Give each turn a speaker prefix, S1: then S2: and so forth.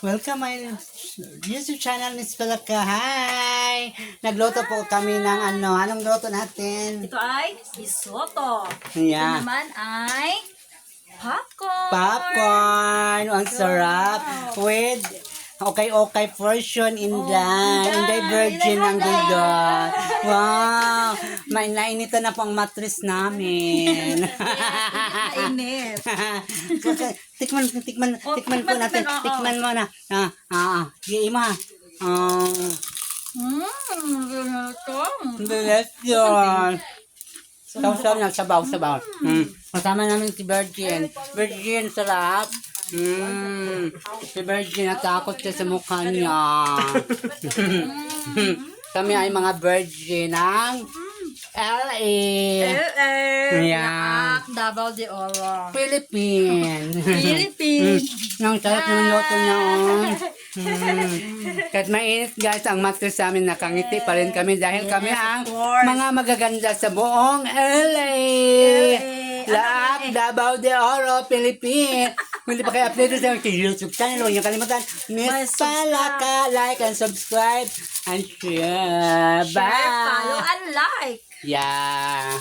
S1: Welcome my YouTube channel, Miss Palaka. Hi! Nagluto po kami ng ano. Anong luto natin?
S2: Ito ay risotto. Ito
S1: Yeah.
S2: naman ay popcorn.
S1: Popcorn! Ang sarap! With okay-okay version in the Inday Virgin ang gulo. Wow! May nainitan na po ang mattress namin.
S2: Init.
S1: tikman, tikman,
S2: Oh,
S1: tikman po natin.
S2: tikman, oo.
S1: Tikman mo na. Ah, ah, ah. Ima. Ah,
S2: Mmm,
S1: bilis yun. Saw-saw na, sabaw, sabaw. Mm. Kasama namin si Virgin. Virgin, sarap. Mm. Si Virgin, natakot siya sa mukha niya. Kami ay mga Virgin ng LA.
S2: Eh,
S1: Yeah.
S2: Davao de Oro.
S1: Philippines.
S2: Philippines.
S1: Nang sarap ng luto niya, oh. Mm. Kahit mainit guys, ang mattress sa amin nakangiti pa rin kami dahil kami ang mga magaganda sa buong LA. Laak, Davao de Oro, Philippines. Hindi pa kayo updated sa aking YouTube channel, huwag niyo kalimutan, Miss Palaka, like and subscribe and share.
S2: Share, follow,
S1: Bye!
S2: and like.
S1: Yeah.